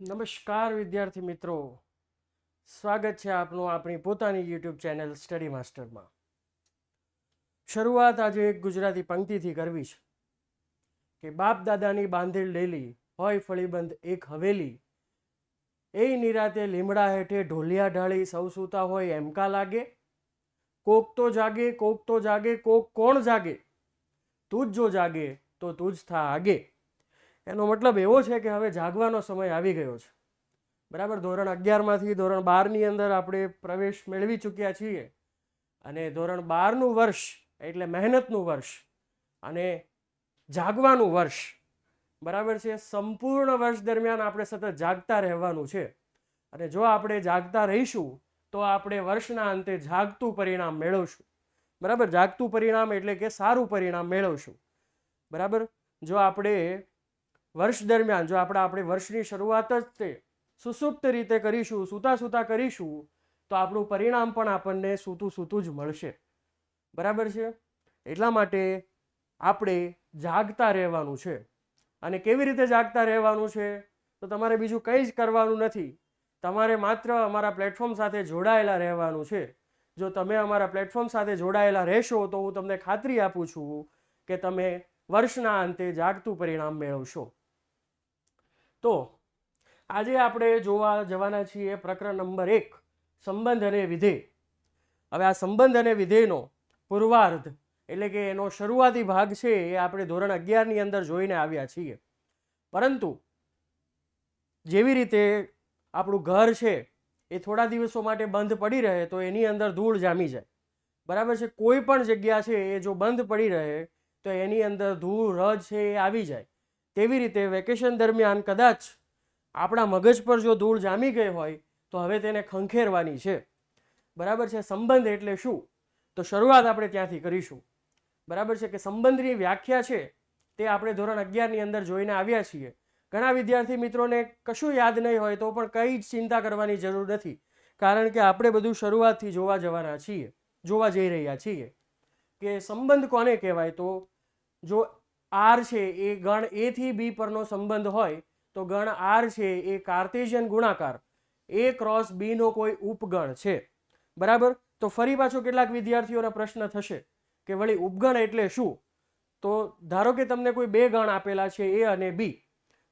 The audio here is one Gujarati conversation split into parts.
નમસ્કાર, વિદ્યાર્થી મિત્રો. સ્વાગત છે આપનું આપણી પોતાની યુટ્યુબ ચેનલ સ્ટડી માસ્ટરમાં. શરૂઆત આજે એક ગુજરાતી પંક્તિથી કરવી છે કે બાપ દાદાની બાંધેલ ડેલી, હોય ફળીબંધ એક હવેલી. એ નિરાતે લીમડા હેઠે ઢોલિયા ઢાળી સૌ સૂતા હોય એમ કા લાગે? કોક તો જાગે, કોક તો જાગે, કોક કોણ જાગે? તું જ જો જાગે તો તું જ થા આગે. એનો મતલબ એવો છે કે હવે જાગવાનો સમય આવી ગયો છે. બરાબર? ધોરણ અગિયારમાંથી ધોરણ બારની અંદર આપણે પ્રવેશ મેળવી ચૂક્યા છીએ અને ધોરણ બારનું વર્ષ એટલે મહેનતનું વર્ષ અને જાગવાનું વર્ષ, બરાબર છે? સંપૂર્ણ વર્ષ દરમિયાન આપણે સતત જાગતા રહેવાનું છે. અને જો આપણે જાગતા રહીશું, તો આપણે વર્ષના અંતે જાગતું પરિણામ મેળવશું. બરાબર? જાગતું પરિણામ એટલે કે સારું પરિણામ મેળવશું. બરાબર? જો આપણે વર્ષ દરમિયાન જો આપણે આપણી વર્ષની શરૂઆત જ તે સુસુપ્ત રીતે કરીશું સૂતા સૂતા કરીશું, તો આપણું પરિણામ પણ આપણને સૂતું સૂતું જ મળશે. બરાબર છે? એટલા માટે આપણે જાગતા રહેવાનું છે. અને કેવી રીતે જાગતા રહેવાનું છે? તો તમારે બીજું કંઈ જ કરવાનું નથી. તમારે માત્ર અમારા પ્લેટફોર્મ સાથે જોડાયેલા રહેવાનું છે. જો તમે અમારા પ્લેટફોર્મ સાથે જોડાયેલા રહેશો, તો હું તમને ખાતરી આપું છું કે તમે વર્ષના અંતે જાગતું પરિણામ મેળવશો. તો આજે આપણે જોવા જવાના છીએ પ્રકરણ નંબર એક, સંબંધ અને વિધેય. હવે આ સંબંધ અને વિધેયનો પૂર્વાર્ધ, એટલે કે એનો શરૂઆતી ભાગ છે એ આપણે ધોરણ અગિયારની અંદર જોઈને આવ્યા છીએ. પરંતુ જેવી રીતે આપણું ઘર છે એ થોડા દિવસો માટે બંધ પડી રહે તો એની અંદર ધૂળ જામી જાય. બરાબર છે? કોઈ પણ જગ્યા છે એ જો બંધ પડી રહે તો એની અંદર ધૂળ, રજ છે એ આવી જાય. તેવી રીતે વેકેશન દરમિયાન કદાચ આપણા મગજ પર જો ધૂળ જામી ગઈ હોય, તો હવે તેને ખંખેરવાની છે. બરાબર છે? સંબંધ એટલે શું? તો શરૂઆત આપણે ત્યાંથી કરીશું. બરાબર છે કે સંબંધની વ્યાખ્યા છે તે આપણે ધોરણ અગિયારની અંદર જોઈને આવ્યા છીએ. ઘણા વિદ્યાર્થી મિત્રોને કશું યાદ નહીં હોય તો પણ કંઈ જ ચિંતા કરવાની જરૂર નથી, કારણ કે આપણે બધું શરૂઆતથી જોવા જવાના છીએ, જોવા જઈ રહ્યા છીએ. કે સંબંધ કોને કહેવાય? તો જો આર છે એ ગણ એ થી બી પરનો સંબંધ હોય, તો ગણ આર છે એ કાર્ટેશિયન ગુણાકાર. એ ક્રોસ બીનો કોઈ ઉપગણ છે. બરાબર? તો ફરી પાછો કેટલાક વિદ્યાર્થીઓના પ્રશ્ન થશે કે વળી ઉપગણ એટલે શું? તો ધારો કે તમને કોઈ બે ગણ આપેલા છે એ અને બી,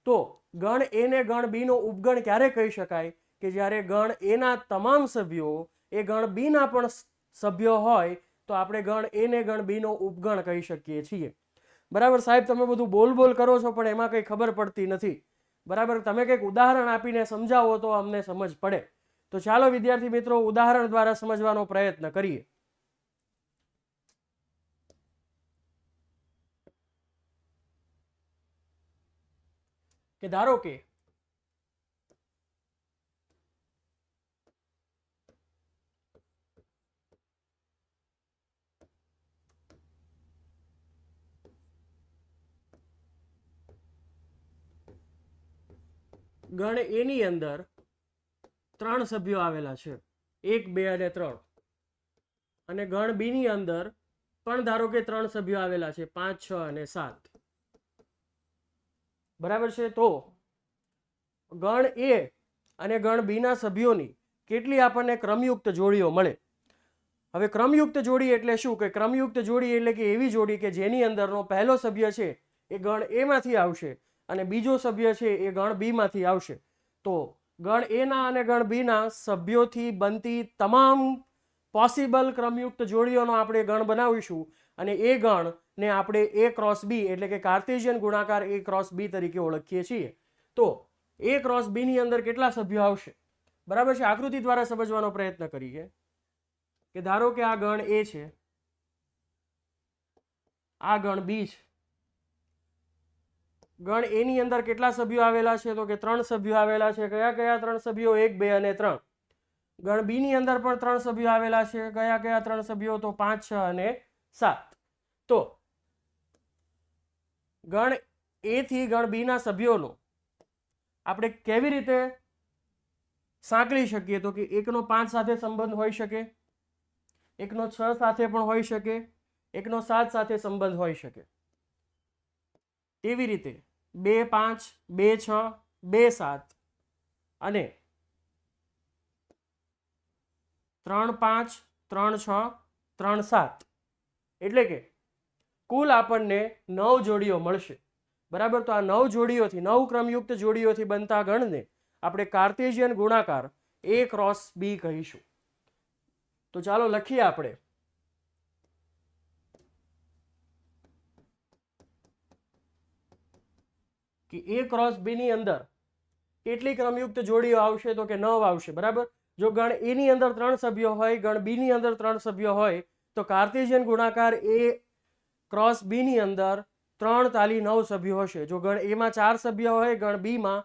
તો ગણ એ ને ગણ બીનો ઉપગણ ક્યારે કહી શકાય? કે જ્યારે ગણ એના તમામ સભ્યો, એ ગણ બીના પણ સભ્યો હોય, તો આપણે ગણ એ ને ગણ બીનો ઉપગણ કહી શકીએ છીએ. બરાબર સાહેબ, તમે બધું બોલ બોલ કરો છો, પણ એમાં કંઈ ખબર પડતી નથી. બરાબર, તમે કંઈક ઉદાહરણ આપીને સમજાવો તો અમને સમજ પડે. તો ચાલો વિદ્યાર્થી મિત્રો, ઉદાહરણ દ્વારા સમજવાનો પ્રયત્ન કરીએ. કે ધારો કે ગણ એની અંદર ત્રણ સભ્યો આવેલા છે. એક, બે અને ત્રણ. અને ગણ બીની અંદર પણ ધારો કે ત્રણ સભ્યો આવેલા છે, પાંચ, છ અને સાત. બરાબર છે? તો ગણ એ અને ગણ બીના સભ્યોની કેટલી આપણને ક્રમયુક્ત જોડીઓ મળે? હવે ક્રમયુક્ત જોડી એટલે શું? કે ક્રમયુક્ત જોડી એટલે કે એવી જોડી કે જેની અંદરનો પહેલો સભ્ય છે એ ગણ એમાંથી આવશે. અને બીજો સભ્ય છે એ ગણ બીમાંથી આવશે. તો ગણ એના અને ગણ બીના સભ્યોથી બનતી તમામ પોસિબલ ક્રમયુક્ત જોડીઓનો આપણે ગણ બનાવીશું અને એ ગણને આપણે એ ક્રોસ બી એટલે કે કાર્ટેશિયન ગુણાકાર એ ક્રોસ બી તરીકે ઓળખીએ છીએ. તો એ ક્રોસ બીની અંદર કેટલા સભ્યો આવશે? બરાબર છે? આકૃતિ દ્વારા સમજવાનો પ્રયત્ન કરીએ. કે ધારો કે આ ગણ એ છે. આ ગણ બી છે. ગણ એની અંદર કેટલા સભ્યો આવેલા છે? તો કે ત્રણ સભ્યો આવેલા છે. કયા કયા ત્રણ સભ્યો? એક, બે અને ત્રણ. ગણ બીની અંદર પણ ત્રણ સભ્યો આવેલા છે. કયા કયા ત્રણ સભ્યો? તો પાંચ, છ અને સાત. તો ગણ એ થી ગણ બીના સભ્યોનો આપણે કેવી રીતે સાંકળી શકીએ? તો કે એકનો પાંચ સાથે સંબંધ હોઈ શકે. એકનો છ સાથે પણ હોઈ શકે. એકનો સાત સાથે સંબંધ હોઈ શકે. તેવી રીતે બે પાંચ, બે છ, બે સાત. અને ત્રણ પાંચ, ત્રણ છ, ત્રણ સાત. એટલે કે કુલ આપણને નવ જોડીઓ મળશે. બરાબર? તો આ નવ જોડીઓથી, નવ ક્રમયુક્ત જોડીઓથી બનતા ગણને આપણે કાર્ટેશિયન ગુણાકાર એ ક્રોસ બી કહીશું. તો ચાલો લખીએ આપણે. કે એ ક્રોસ બીની અંદર કેટલી ક્રમયુક્ત જોડીઓ આવશે તો કે નવ આવશે, બરાબર? જો ગણ એની અંદર ત્રણ સભ્યો હોય, ગણ બીની અંદર ત્રણ સભ્યો હોય, તો કાર્તિજિયન ગુણાકાર એ ક્રોસ બીની અંદર ત્રણ તાલી નવ સભ્યો હશે. જો ગણ એમાં ચાર સભ્યો હોય, ગણ બીમાં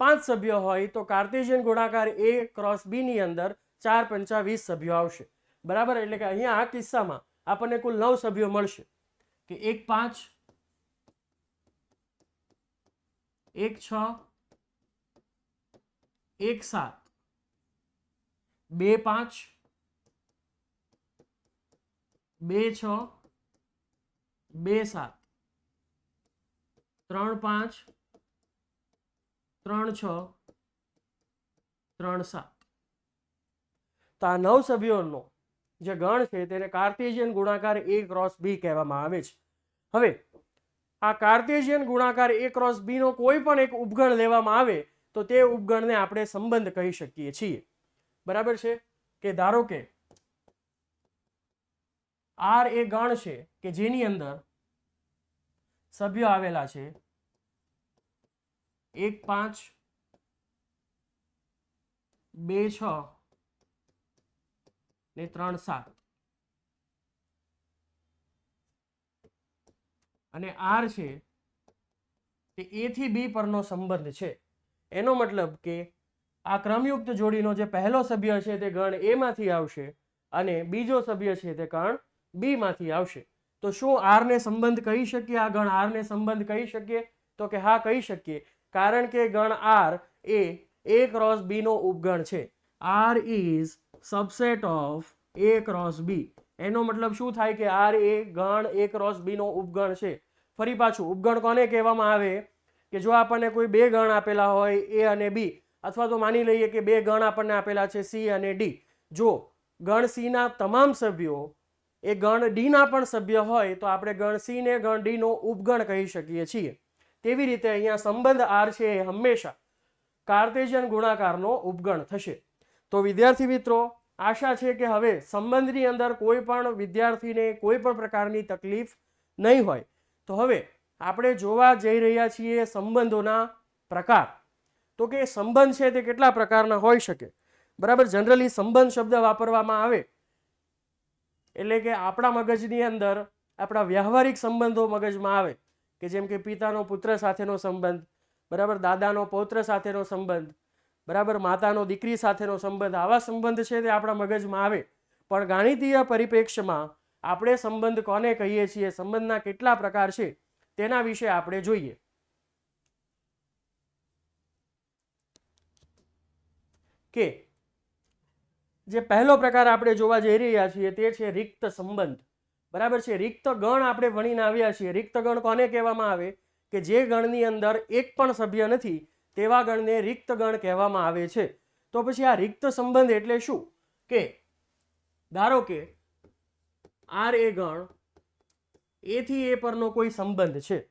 પાંચ સભ્યો હોય, તો કાર્તિજિયન ગુણાકાર એ ક્રોસ બીની અંદર ચાર પંચા વીસ સભ્યો આવશે. બરાબર? એટલે કે અહીંયા આ કિસ્સામાં આપણને કુલ નવ સભ્યો મળશે. કે એક પાંચ એક છ, એક સાત, બે પાંચ, બે છ, બે સાત, ત્રણ પાંચ, ત્રણ છ, ત્રણ સાત. તો આ નવ સભ્યોનો જે ગણ છે તેને કાર્ટેશિયન ગુણાકાર એ ક્રોસ બી કહેવામાં આવે છે. હવે આ કાર્તેશિયન ગુણાકાર એ ક્રોસ બીનો કોઈ પણ એક ઉપગણ લેવામાં આવે, તો તે ઉપગણને આપણે સંબંધ કહી શકીએ છીએ. બરાબર છે? કે ધારો કે આર એ ગણ છે કે જેની અંદર સભ્યો આવેલા છે એક, પાંચ, બે, છ ને ત્રણ, સાત. અને આર છે તે એ થી બી પરનો સંબંધ છે. એનો મતલબ કે આ ક્રમયુક્ત જોડીનો જે પહેલો સભ્ય છે તે ગણ એ માંથી આવશે અને બીજો સભ્ય છે તે ગણ બી માંથી આવશે. તો શું આરને સંબંધ કહી શકીએ? આ ગણ આરને સંબંધ કહી શકીએ? તો કે હા, કહી શકીએ. કારણ કે ગણ આર એ એ ક્રોસ બી નો ઉપગણ છે. R is subset of A cross B એનો મતલબ શું થાય કે આર, એ, ગણ, એ ક્રોસ બી નો ઉપગણ છે. ફરી પાછું, ઉપગણ કોને કહેવામાં આવે? કે જો આપણને કોઈ બે ગણ આપેલા હોય, એ અને બી, અથવા તો માની લઈએ કે બે ગણ આપણને આપેલા છે, સી અને ડી. જો ગણ સીના તમામ સભ્યો, એ ગણ ડીના પણ સભ્ય હોય, તો આપણે ગણ સીને ગણ ડી નો ઉપગણ કહી શકીએ છીએ. તેવી રીતે અહીંયા સંબંધ આર છે એ હંમેશા કાર્તેજિયન ગુણાકારનો ઉપગણ થશે. તો વિદ્યાર્થી મિત્રો આશા છે કે હવે સંબંધની અંદર કોઈ પણ વિદ્યાર્થીને કોઈ પણ પ્રકારની તકલીફ નહીં હોય. તો હવે આપણે જોવા જઈ રહ્યા છીએ સંબંધોના પ્રકાર. તો કે સંબંધ છે તે કેટલા પ્રકારના હોઈ શકે? બરાબર, જનરલી સંબંધ શબ્દ વાપરવામાં આવે એટલે કે આપણા મગજની અંદર આપણા વ્યવહારિક સંબંધો મગજમાં આવે કે જેમ કે પિતાનો પુત્ર સાથેનો સંબંધ, બરાબર, દાદાનો પૌત્ર સાથેનો સંબંધ બરાબર? માતાનો દીકરી સાથેનો સંબંધ. આવા સંબંધ છે તે આપણા મગજમાં આવે. પણ ગાણિતીય પરિપ્રેક્ષ્યમાં આપણે સંબંધ કોને કહીએ છીએ? સંબંધના કેટલા પ્રકાર છે? તેના વિશે આપણે જોઈએ. કે જે પહેલો પ્રકાર આપણે જોવા જઈ રહ્યા છીએ તે છે રિક્ત સંબંધ. બરાબર છે? રિક્ત ગણ આપણે ભણીને આવ્યા છીએ. રિક્ત ગણ કોને કહેવામાં આવે? કે જે ગણની અંદર એક પણ સભ્ય નથી તેવા ગણને રિક્ત ગણ કહેવામાં આવે છે. તો પછી આ રિક્ત સંબંધ એટલે શું? કે ધારો કે આર એ ગણ એથી એ પરનો કોઈ સંબંધ છે.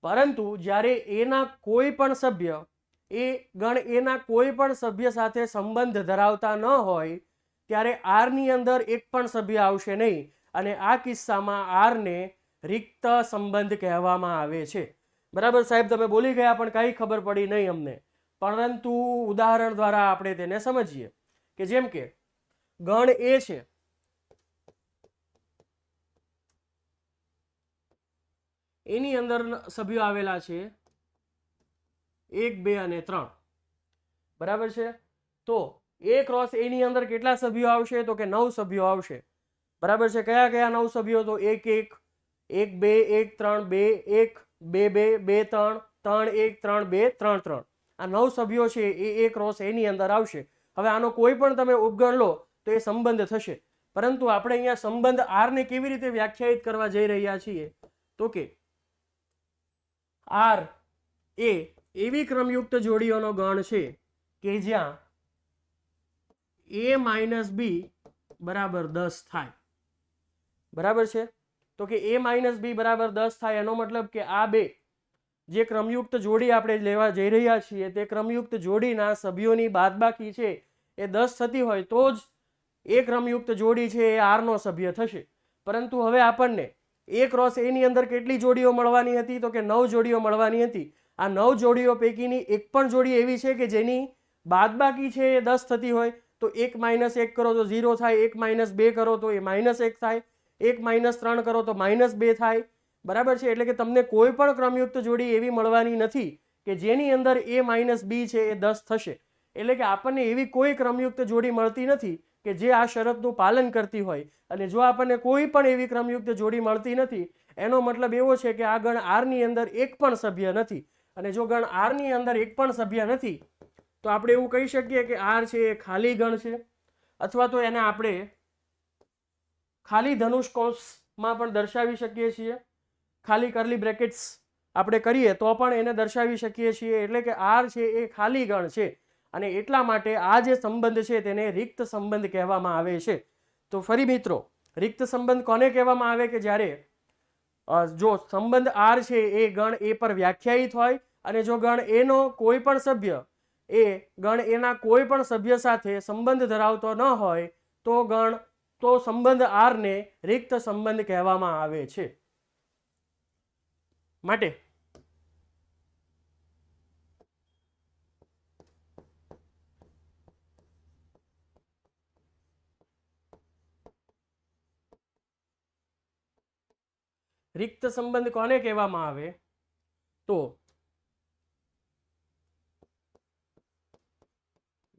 પરંતુ જ્યારે એના કોઈ પણ સભ્ય, એ ગણ એના કોઈ પણ સભ્ય સાથે સંબંધ ધરાવતા ન હોય, ત્યારે આરની અંદર એક પણ સભ્ય આવશે નહીં. અને આ કિસ્સામાં આરને રિક્ત સંબંધ કહેવામાં આવે છે. બરાબર સાહેબ, તમે બોલી ગયા પણ કાંઈ ખબર પડી નહીં અમને. પરંતુ ઉદાહરણ દ્વારા આપણે તેને સમજીએ કે જેમ કે ગણ એ છે. એની અંદર સભ્યો આવેલા છે એક, બે અને ત્રણ. બરાબર છે? તો એ ક્રોસ એની અંદર કેટલા સભ્યો આવશે? તો કે નવ સભ્યો આવશે. બરાબર છે? કયા કયા નવ સભ્યો? તો એક એક. એક, બે, એક, ત્રણ, બે, એક. બે બે બે, ત્રણ ત્રણ, એક, ત્રણ, બે, ત્રણ ત્રણ. આ નવ સભ્યો છે, એ એક રોસ એની અંદર આવશે. હવે આનો કોઈ પણ તમે ઉપગણ લો, તો એ સંબંધ થશે. પરંતુ આપણે અહીંયા સંબંધ આરને કેવી રીતે વ્યાખ્યાયિત કરવા જઈ રહ્યા છીએ? તો કે, આર એ એવી ક્રમયુક્ત જોડીઓનો ગણ છે કે જ્યાં એ માઇનસ બી બરાબર દસ થાય. બરાબર છે? તો કે એ માઇનસ બી બરાબર દસ થાય, એનો મતલબ કે આ બે જે ક્રમયુક્ત જોડી આપણે લેવા જઈ રહ્યા છીએ, તે ક્રમયુક્ત જોડીના સભ્યોની બાદબાકી છે, એ દસ થતી હોય તો જ એ ક્રમયુક્ત જોડી છે, એ આરનો સભ્ય થશે. પરંતુ હવે આપણને એ ક્રોસ એની અંદર કેટલી જોડીઓ મળવાની હતી? તો કે નવ જોડીઓ મળવાની હતી. આ નવ જોડીઓ પૈકીની એક પણ જોડી એવી છે કે જેની બાદબાકી છે એ દસ થતી હોય. તો એક માઇનસ એક કરો તો ઝીરો થાય, એક માઇનસ બે કરો તો એ માઇનસ એક થાય. એક માઇનસ ત્રણ કરો તો માઇનસ બે થાય. બરાબર છે? એટલે કે તમને કોઈ પણ ક્રમયુક્ત જોડી એવી મળવાની નથી કે જેની અંદર એ માઇનસ બી છે એ દસ થશે. એટલે કે આપણને એવી કોઈ ક્રમયુક્ત જોડી મળતી નથી કે જે આ શરતનું પાલન કરતી હોય. અને જો આપણને કોઈ પણ એવી ક્રમયુક્ત જોડી મળતી નથી, એનો મતલબ એવો છે કે આ ગણ આરની અંદર એક પણ સભ્ય નથી. અને જો ગણ આરની અંદર એક પણ સભ્ય નથી, તો આપણે એવું કહી શકીએ કે આર છે એ ખાલી ગણ છે. અથવા તો એને આપણે ખાલી ધનુષ કૌંસમાં પણ દર્શાવી શકીએ છીએ. ખાલી કરલી બ્રેકેટ્સ આપણે કરીએ તો પણ એને દર્શાવી શકીએ છીએ. એટલે કે આર છે એ ખાલી ગણ છે. અને એટલા માટે આ જે સંબંધ છે તેને રિક્ત સંબંધ કહેવામાં આવે છે. તો ફરી મિત્રો, રિક્ત સંબંધ કોને કહેવામાં આવે કે જ્યારે જો સંબંધ આર છે એ ગણ એ પર વ્યાખ્યાયિત હોય અને જો ગણ એનો કોઈ પણ સભ્ય એ ગણ એના કોઈ પણ સભ્ય સાથે સંબંધ ધરાવતો ન હોય તો ગણ તો સંબંધ આરને રિક્ત સંબંધ કહેવામાં આવે છે. માટે રિક્ત સંબંધ કોને કહેવામાં આવે? તો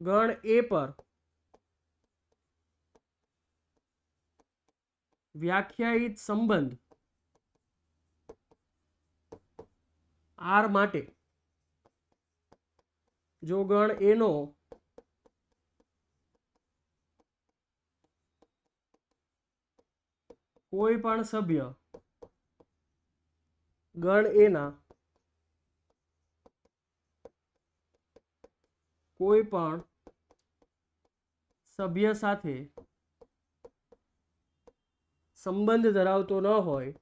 ગણ એ પર વ્યાખ્યાયિત સંબંધ આર માટે જો ગણ એનો કોઈ પણ સભ્ય ગણ એના કોઈ પણ સભ્ય સાથે સંબંધ ધરાવતો ન હોય.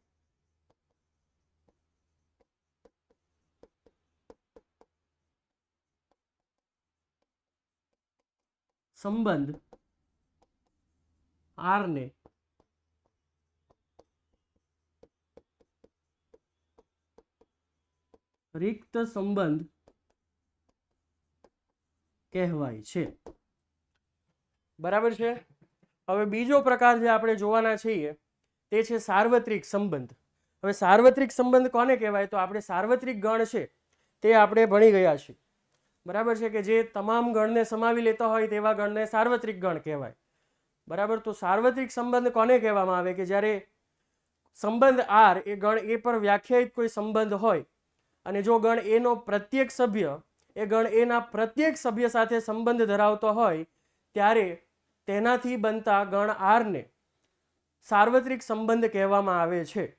સંબંધ. આરને. રિક્ત સંબંધ કહેવાય છે. બરાબર છે? હવે બીજો પ્રકાર જે આપણે જોવાના છીએ તે છે સાર્વત્રિક સંબંધ. હવે સાર્વત્રિક સંબંધ કોને કહેવાય? તો આપણે સાર્વત્રિક ગણ છે, તે આપણે ભણી ગયા છીએ. બરાબર છે કે જે તમામ ગણને સમાવી લેતા હોય તેવા ગણને સાર્વત્રિક ગણ કહેવાય. બરાબર? તો સાર્વત્રિક સંબંધ કોને કહેવામાં આવે? કે જ્યારે સંબંધ આર એ ગણ એ પર વ્યાખ્યાયિત કોઈ સંબંધ હોય અને જો ગણ એનો પ્રત્યેક સભ્ય એ ગણ એના પ્રત્યેક સભ્ય સાથે સંબંધ ધરાવતો હોય, ત્યારે તેનાથી બનતા ગણ આરને સાર્વત્રિક સંબંધ કહેવામાં આવે છે.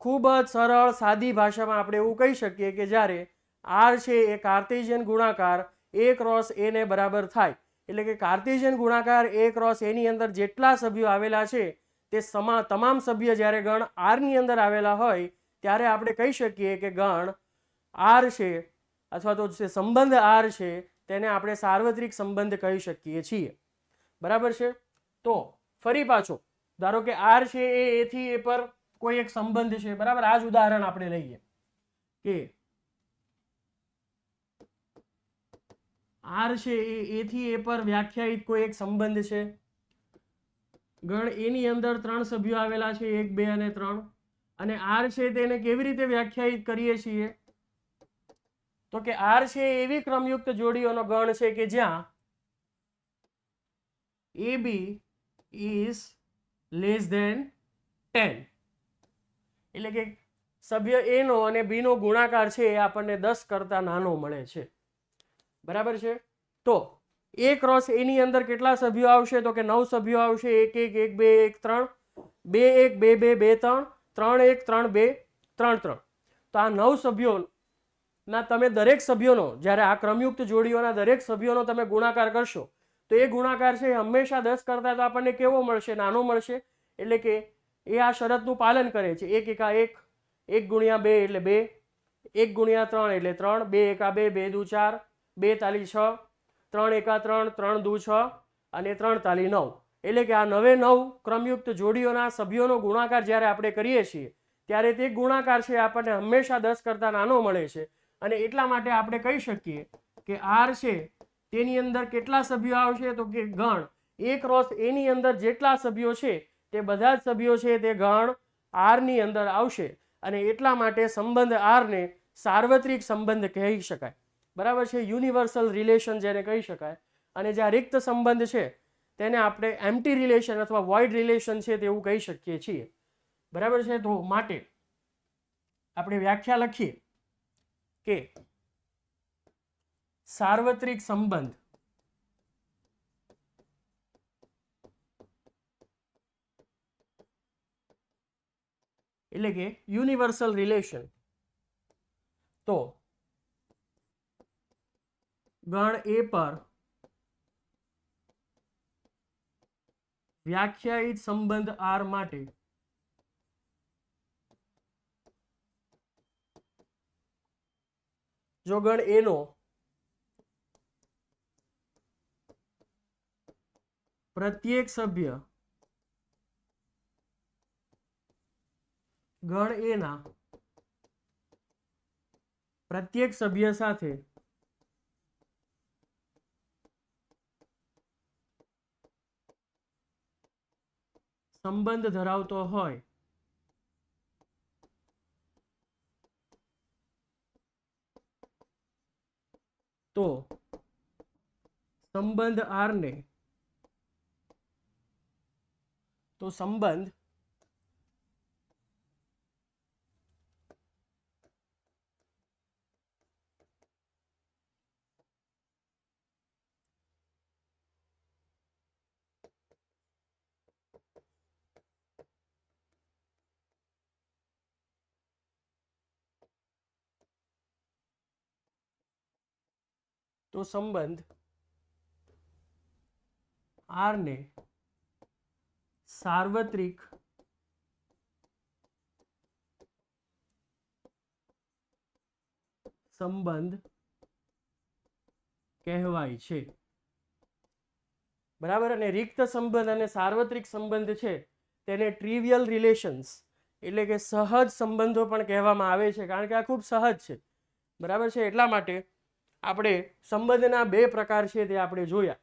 ખૂબ જ સરળ, સાદી ભાષામાં આપણે એવું કહી શકીએ કે જ્યારે આર છે એ કાર્ટેશિયન ગુણાકાર એ ક્રોસ એને બરાબર થાય. એટલે કે કાર્ટેશિયન ગુણાકાર એ ક્રોસ એની અંદર જેટલા સભ્યો આવેલા છે, તે સમા, તમામ સભ્ય જ્યારે ગણ આરની અંદર આવેલા હોય, ત્યારે આપણે કહી શકીએ કે ગણ આર છે અથવા તો જે સંબંધ આર છે, તેને આપણે સાર્વત્રિક સંબંધ કહી શકીએ છીએ. બરાબર છે? તો ફરી પાછો. ધારો કે આર છે એ એથી એ પર કોઈ એક સંબંધ છે, બરાબર? આ જ ઉદાહરણ આપણે લઈએ કે આર છે એ એથી એ પર વ્યાખ્યાયિત કોઈ એક સંબંધ છે. ગણ એની અંદર ત્રણ સભ્યો આવેલા છે, એક, બે અને ત્રણ. અને આર છે તેને કેવી રીતે વ્યાખ્યાયિત કરીએ છીએ? તો કે આર છે એવી ક્રમયુક્ત જોડીઓનો ગણ છે કે જ્યાં A B is less than ten એટલે કે સભ્ય એનો અને બીનો ગુણાકાર છે એ આપણને દસ કરતાં નાનો મળે છે. બરાબર છે? તો એ ક્રોસ એની અંદર કેટલા સભ્યો આવશે? તો કે નવ સભ્યો આવશે. એક એક એક, બે, એક, ત્રણ. બે, એક, બે બે બે, ત્રણ. ત્રણ, એક, ત્રણ, બે, ત્રણ ત્રણ. તો આ નવ સભ્યોના તમે દરેક સભ્યોનો, જ્યારે આ ક્રમયુક્ત જોડીઓના દરેક સભ્યોનો તમે ગુણાકાર કરશો તો એ ગુણાકાર છે હંમેશા દસ કરતાં તો આપણને કેવો મળશે? નાનો મળશે. એટલે કે એ આ શરતનું પાલન કરે છે. એક એકા એક એક ગુણ્યા બે એટલે બે, એક ગુણ્યા ત્રણ એટલે ત્રણ, બે એકા બે બે દુ ચાર, બે તાલી છ, ત્રણ એકા ત્રણ ત્રણ દુ છ અને ત્રણ તાલી નવ. એટલે કે આ નવે નવ ક્રમયુક્ત જોડીઓના સભ્યોનો ગુણાકાર જ્યારે આપણે કરીએ છીએ, ત્યારે તે ગુણાકાર છે આપણને હંમેશા દસ કરતાં નાનો મળે છે. અને એટલા માટે આપણે કહી શકીએ કે આર છે તેની અંદર કેટલા સભ્યો આવશે તો કે ગણ. એ ક્રોસ એની અંદર જેટલા સભ્યો છે, તે બધા જ સભ્યો છે તે ગણ આરની અંદર આવશે. અને એટલા માટે સંબંધ આરને સાર્વત્રિક સંબંધ કહી શકાય. બરાબર છે? યુનિવર્સલ રિલેશન જેને કહી શકાય. અને જે આ રિક્ત સંબંધ છે, તેને આપણે એમ્ટી રિલેશન અથવા વોઇડ રિલેશન છે તેવું કહી શકીએ છીએ. બરાબર છે? તો માટે આપણે વ્યાખ્યા લખીએ કે સાર્વત્રિક સંબંધ. એટલે કે યુનિવર્સલ રિલેશન. તો ગણ એ પર વ્યાખ્યાયિત સંબંધ આર માટે જો ગણ એનો પ્રત્યેક સભ્ય ગણ એના પ્રત્યેક સભ્ય સાથે સંબંધ ધરાવતો હોય. તો સંબંધ આરને તો સંબંધ તો સંબંધ આરને સાર્વત્રિક. સંબંધ કહેવાય છે. બરાબર? અને રિક્ત સંબંધ અને સાર્વત્રિક સંબંધ છે, તેને ટ્રિવિયલ રિલેશન્સ એટલે કે સહજ સંબંધો પણ કહેવામાં આવે છે, કારણ કે આ ખૂબ સહજ છે. બરાબર છે? એટલા માટે આપણે સંબંધના બે પ્રકાર છે તે આપણે જોયા.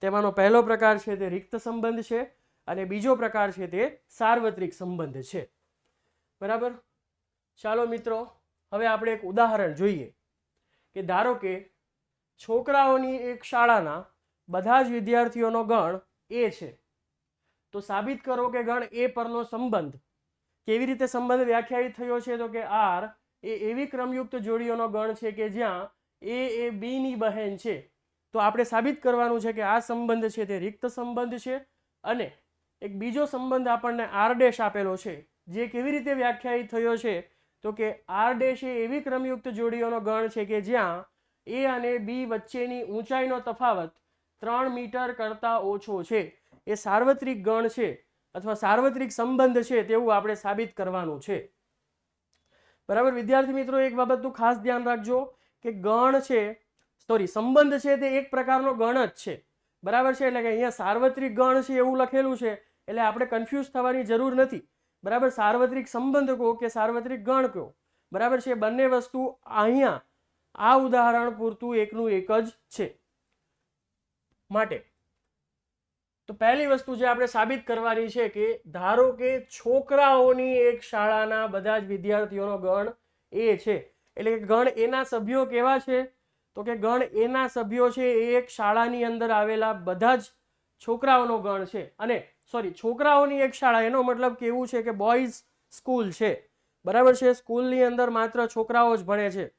તેમાંનો પહેલો પ્રકાર છે તે રિક્ત સંબંધ છે અને બીજો પ્રકાર છે તે સાર્વત્રિક સંબંધ છે. બરાબર? ચાલો મિત્રો, હવે આપણે એક ઉદાહરણ જોઈએ કે ધારો કે છોકરાઓની એક શાળાના બધા જ વિદ્યાર્થીઓનો ગણ એ છે. તો સાબિત કરો કે ગણ એ પરનો સંબંધ કેવી રીતે સંબંધ વ્યાખ્યાયિત થયો છે? તો કે આર એ એવી ક્રમયુક્ત જોડીઓનો ગણ છે કે જ્યાં એ એ બીની બહેન છે. તો આપણે સાબિત કરવાનું છે કે આ સંબંધ છે તે રિક્ત સંબંધ છે અને એક બીજો સંબંધ આપણને આર ડેશ આપેલો છે, જે કેવી રીતે વ્યાખ્યાયિત થયો છે? તો કે આર ડેશ એ એવી ક્રમયુક્ત જોડીઓનો ગણ છે કે જ્યાં એ અને બી વચ્ચેની ઊંચાઈનો તફાવત ત્રણ મીટર કરતાં ઓછો છે. એ સાર્વત્રિક ગણ છે અથવા સાર્વત્રિક સંબંધ છે તેવું આપણે સાબિત કરવાનું છે. બરાબર? વિદ્યાર્થી મિત્રો, એક બાબતનું ખાસ ધ્યાન રાખજો કે ગણ છે, સોરી, સંબંધ છે તે એક પ્રકારનો ગણ જ છે. બરાબર છે? એટલે કે અહીંયા સાર્વત્રિક ગણ છે એવું લખેલું છે. એટલે આપણે કન્ફ્યુઝ થવાની જરૂર નથી. બરાબર? સાર્વત્રિક સંબંધ કહો કે સાર્વત્રિક ગણ કહો. બરાબર છે? બંને વસ્તુ અહીંયા આ ઉદાહરણ પૂરતું એકનું એક જ છે. માટે તો પહેલી વસ્તુ જે આપણે સાબિત કરવાની છે કે ધારો કે છોકરાઓની એક શાળાના બધા જ વિદ્યાર્થીઓનો ગણ એ છે. એટલે કે ગણ એના સભ્યો કેવા છે? તો કે ગણ એના સભ્યો છે એ એક શાળાની અંદર આવેલા બધા જ છોકરાઓનો ગણ છે. અને સોરી, છોકરાઓની એક શાળા, એનો મતલબ કેવું છે કે બોયઝ સ્કૂલ છે. બરાબર છે? સ્કૂલની અંદર માત્ર છોકરાઓ જ ભણે છે.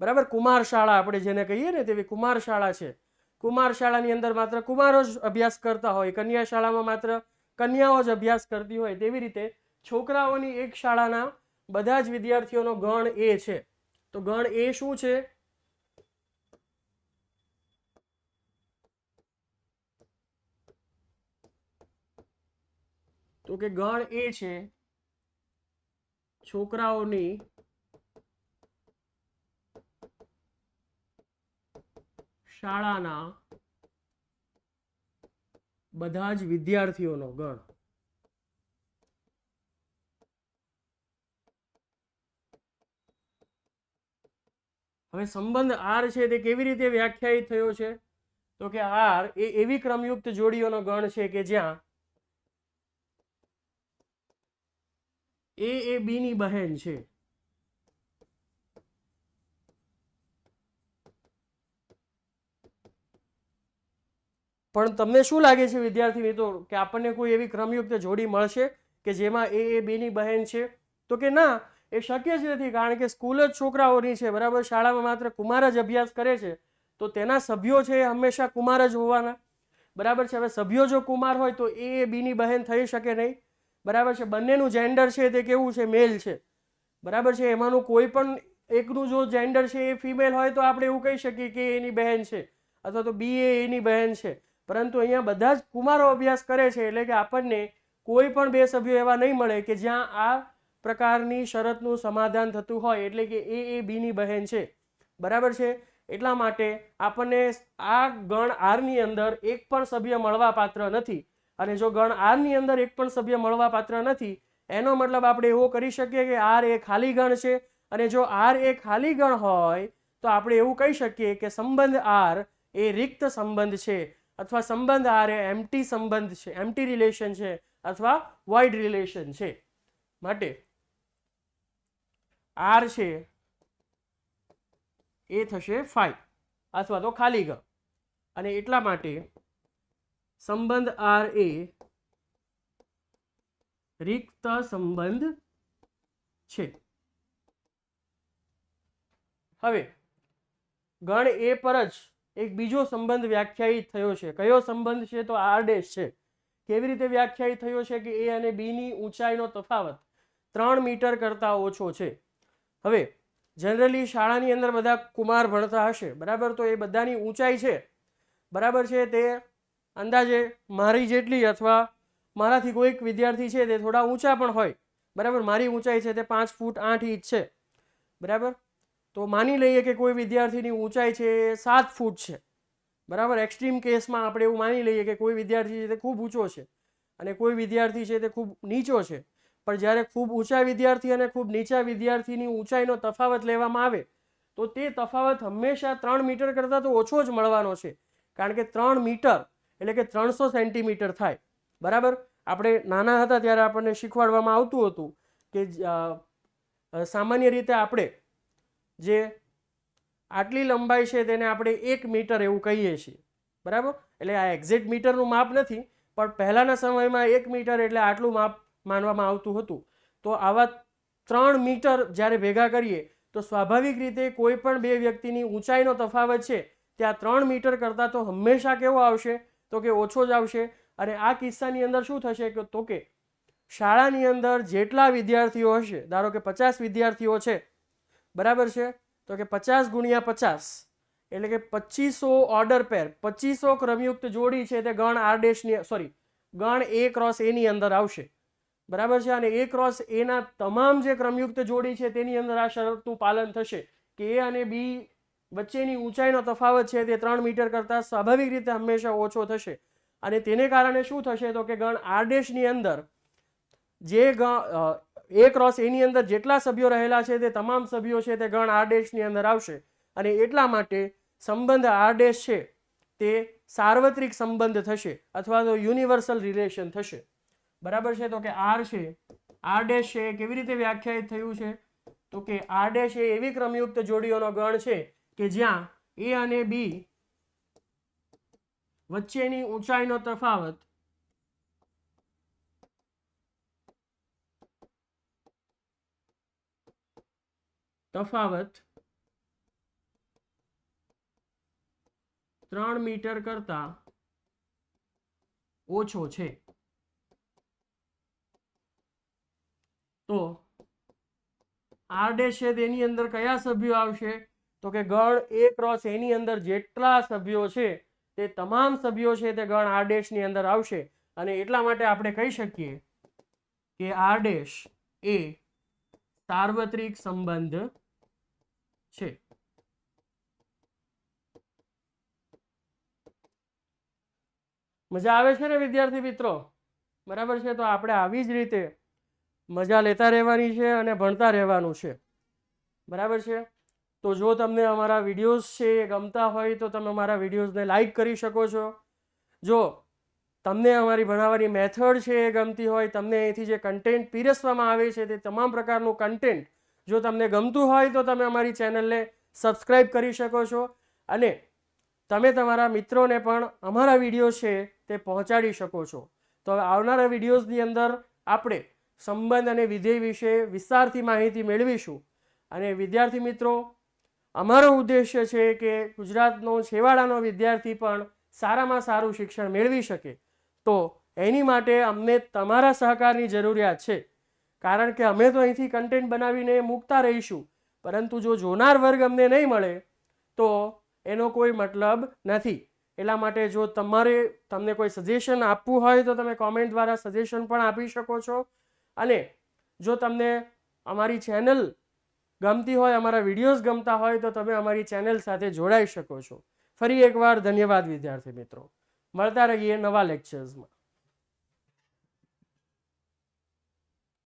બરાબર? કુમાર શાળા આપણે જેને કહીએ ને તેવી કુમાર શાળા છે. કુમાર શાળાની અંદર માત્ર કુમારો જ અભ્યાસ કરતા હોય, કન્યા શાળામાં માત્ર કન્યાઓ જ અભ્યાસ કરતી હોય, તેવી રીતે છોકરાઓની એક શાળાના બધા જ વિદ્યાર્થીઓનો ગણ એ છે. તો ગણ એ શું છે? તો કે ગણ એ છે, છોકરાઓની શાળાના બધા જ વિદ્યાર્થીઓનો ગણ હવે સંબંધ આર છે તે કેવી રીતે વ્યાખ્યાયિત થયો છે? તો કે આર એ એવી ક્રમયુક્ત જોડીઓનો ગણ છે કે જ્યાં એ એ બીની બહેન છે. પણ તમને શું લાગે છે વિદ્યાર્થી મિત્રો, કે આપણને કોઈ એવી ક્રમયુક્ત જોડી મળશે કે જેમાં એ એ બીની બહેન છે? તો કે ના, એ શક્ય જ નથી, કારણ કે સ્કૂલ જ છોકરાઓની છે, બરાબર? શાળામાં માત્ર કુમાર જ અભ્યાસ કરે છે. તો તેના સભ્યો છે એ હંમેશા કુમાર જ હોવાના. બરાબર છે? હવે સભ્યો જો કુમાર હોય તો એ એ બીની બહેન થઈ શકે નહીં. બરાબર છે? બંનેનું જેન્ડર છે તે કેવું છે? મેલ છે. બરાબર છે? એમાંનું કોઈ પણ એકનું જો જેન્ડર છે એ ફિમેલ હોય તો આપણે એવું કહી શકીએ કે એની બહેન છે અથવા તો બી એ એની બહેન છે. પરંતુ અહીંયા બધા જ કુમારો અભ્યાસ કરે છે એટલે કે આપણને કોઈ પણ બે સભ્યો એવા નહીં મળે કે જ્યાં આ પ્રકારની શરતનું સમાધાન થતું હોય એટલે કે એ એ બીની બહેન છે. બરાબર છે? એટલા માટે આપણને આ ગણ આરની અંદર એક પણ સભ્ય મળવા પાત્ર નથી. અને જો ગણ આરની અંદર એક પણ સભ્ય મળવા પાત્ર નથી, એનો મતલબ આપણે એવો કરી શકીએ કે આર એ ખાલી ગણ છે. અને જો આર એ ખાલી ગણ હોય, તો આપણે એવું કહી શકીએ કે સંબંધ આર એ રિક્ત સંબંધ છે, અથવા સંબંધ આર એ એમટી સંબંધ છે એમ્ટી રિલેશન છે, અથવા વાઇડ રિલેશન છે. માટે આર છે એ થશે ફાઈવ અથવા તો ખાલી ગણ. અને એટલા માટે સંબંધ આર એ. રિક્ત સંબંધ છે. હવે, ગણ એ પર જ એક બીજો સંબંધ વ્યાખ્યાયિત થયો છે. કયો સંબંધ છે તો આર ડેશ છે. કેવી રીતે વ્યાખ્યાયિત થયો છે કે એ અને બીની ઊંચાઈનો તફાવત ત્રણ મીટર કરતાં ઓછો છે. હવે, જનરલી શાળાની અંદર બધા કુમાર ભણતા હશે. બરાબર? તો એ બધાની ઊંચાઈ છે. બરાબર છે તે અંદાજે મારી જેટલી અથવા મારાથી કોઈક વિદ્યાર્થી છે તે થોડા ઊંચા પણ હોય. બરાબર? મારી ઊંચાઈ છે તે પાંચ ફૂટ આઠ ઇંચ છે. બરાબર? તો માની લઈએ કે કોઈ વિદ્યાર્થીની ઊંચાઈ છે સાત ફૂટ છે. બરાબર? એક્સ્ટ્રીમ કેસમાં આપણે એવું માની લઈએ કે કોઈ વિદ્યાર્થી છે તે ખૂબ ઊંચો છે અને કોઈ વિદ્યાર્થી છે તે ખૂબ નીચો છે. પણ જ્યારે ખૂબ ઊંચા વિદ્યાર્થી અને ખૂબ નીચા વિદ્યાર્થીની ઊંચાઈનો તફાવત લેવામાં આવે, તો તે તફાવત હંમેશા ત્રણ મીટર કરતાં તો ઓછો જ મળવાનો છે. કારણ કે ત્રણ મીટર એટલે કે ત્રણસો સેન્ટીમીટર થાય. બરાબર? આપણે નાના હતા ત્યારે આપણને શીખવાડવામાં આવતું હતું કે સામાન્ય રીતે આપણે જે આટલી લંબાઈ છે તેને આપણે એક મીટર એવું કહીએ છીએ. બરાબર? એટલે આ એક્ઝેક્ટ મીટરનું માપ નથી, પણ પહેલાંના સમયમાં એક મીટર એટલે આટલું માપ માનવામાં આવતું હતું. તો આવા ત્રણ મીટર જ્યારે ભેગા કરીએ, તો સ્વાભાવિક રીતે કોઈ પણ બે વ્યક્તિની ઊંચાઈનો તફાવત છે, ત્યાં ત્રણ મીટર કરતાં તો હંમેશા કેવો આવશે? તો કે ઓછો જ આવશે. અને આ કિસ્સાની અંદર શું થશે કે તો કે શાળાની અંદર જેટલા વિદ્યાર્થીઓ હશે, ધારો કે પચાસ વિદ્યાર્થીઓ છે, બરાબર છે? તો કે પચાસ ગુણ્યા પચાસ, એટલે કે પચીસો ઓર્ડર પેર પચીસો ક્રમયુક્ત જોડી છે તે ગણ આર ડેશની સોરી ગણ એ ક્રોસ એની અંદર આવશે. બરાબર છે? અને એ ક્રોસ એના તમામ જે ક્રમયુક્ત જોડી છે તેની અંદર આ શરતનું પાલન થશે. કે એ અને બી વચ્ચેની ઊંચાઈનો તફાવત છે તે ત્રણ મીટર કરતાં સ્વાભાવિક રીતે હંમેશા ઓછો થશે. અને તેને કારણે શું થશે તો કે ગણ આર ડેશની અંદર જે ગણ એ ક્રોસ એની અંદર જેટલા સભ્યો રહેલા છે તે તમામ સભ્યો છે તે ગણ આર ડેશની અંદર આવશે. અને એટલા માટે સંબંધ આર ડેશ છે તે સાર્વત્રિક સંબંધ થશે અથવા તો યુનિવર્સલ રિલેશન થશે. બરાબર છે તો કે આર છે, આર ડેશ છે, કેવી રીતે વ્યાખ્યાયિત થયું છે? તો કે આર ડેશ એ એવી ક્રમયુક્ત જોડીઓનો ગણ છે કે જ્યાં એ અને બી વચ્ચેની ઊંચાઈનો તફાવત તફાવત ત્રણ મીટર કરતા ઓછો છે. તો આર ડેશ છે તેની અંદર કયા સભ્યો આવશે? તો કે ગણ એ ક્રોસ એની અંદર જેટલા સભ્યો છે, તે તમામ સભ્યો છે તે ગણ આર ડેશની અંદર આવશે. અને એટલા માટે આપણે કહી શકીએ કે આર ડેશ એ સાર્વત્રિક સંબંધ છે. મજા આવે છે ને વિદ્યાર્થી મિત્રો? બરાબર છે? તો આપણે આવી જ રીતે મજા લેતા રહેવાની છે અને ભણતા રહેવાનું છે. બરાબર છે? તો જો તમને અમારા વિડીયોઝ છે એ ગમતા હોય તો તમે અમારા વિડીયોઝને લાઈક કરી શકો છો. જો તમને અમારી ભણાવવાની મેથડ છે એ ગમતી હોય, તમને અહીંથી જે કન્ટેન્ટ પીરસવામાં આવે છે તે તમામ પ્રકારનું કન્ટેન્ટ જો તમને ગમતું હોય તો તમે અમારી ચેનલને સબસ્ક્રાઈબ કરી શકો છો. અને તમે તમારા મિત્રોને પણ અમારા વીડિયો છે તે પહોંચાડી શકો છો. તો હવે આવનારા વિડીયોઝની અંદર આપણે સંબંધ અને વિધેય વિશે વિસ્તારથી માહિતી મેળવીશું. અને વિદ્યાર્થી મિત્રો અમારો ઉદ્દેશ્ય છે કે ગુજરાતનો છેવાડાનો વિદ્યાર્થી પણ સારામાં સારું શિક્ષણ મેળવી શકે. તો એની માટે અમને તમારા સહકારની જરૂરિયાત છે. કારણ કે અમે તો અહીંથી કન્ટેન્ટ બનાવીને મૂકતા રહીશું. પરંતુ જો જોનાર વર્ગ અમને નહીં મળે, તો એનો કોઈ મતલબ નથી. એટલા માટે જો તમારે તમને કોઈ સજેશન આપવું હોય તો તમે કોમેન્ટ દ્વારા સજેશન પણ આપી શકો છો. અને જો તમને અમારી ચેનલ ગમતી હોય, અમારા વિડીયોઝ ગમતા હોય, તો તમે અમારી ચેનલ સાથે જોડાઈ શકો છો. ફરી એકવાર ધન્યવાદ, વિદ્યાર્થી મિત્રો. મળતા રહીએ નવા લેક્ચર્સમાં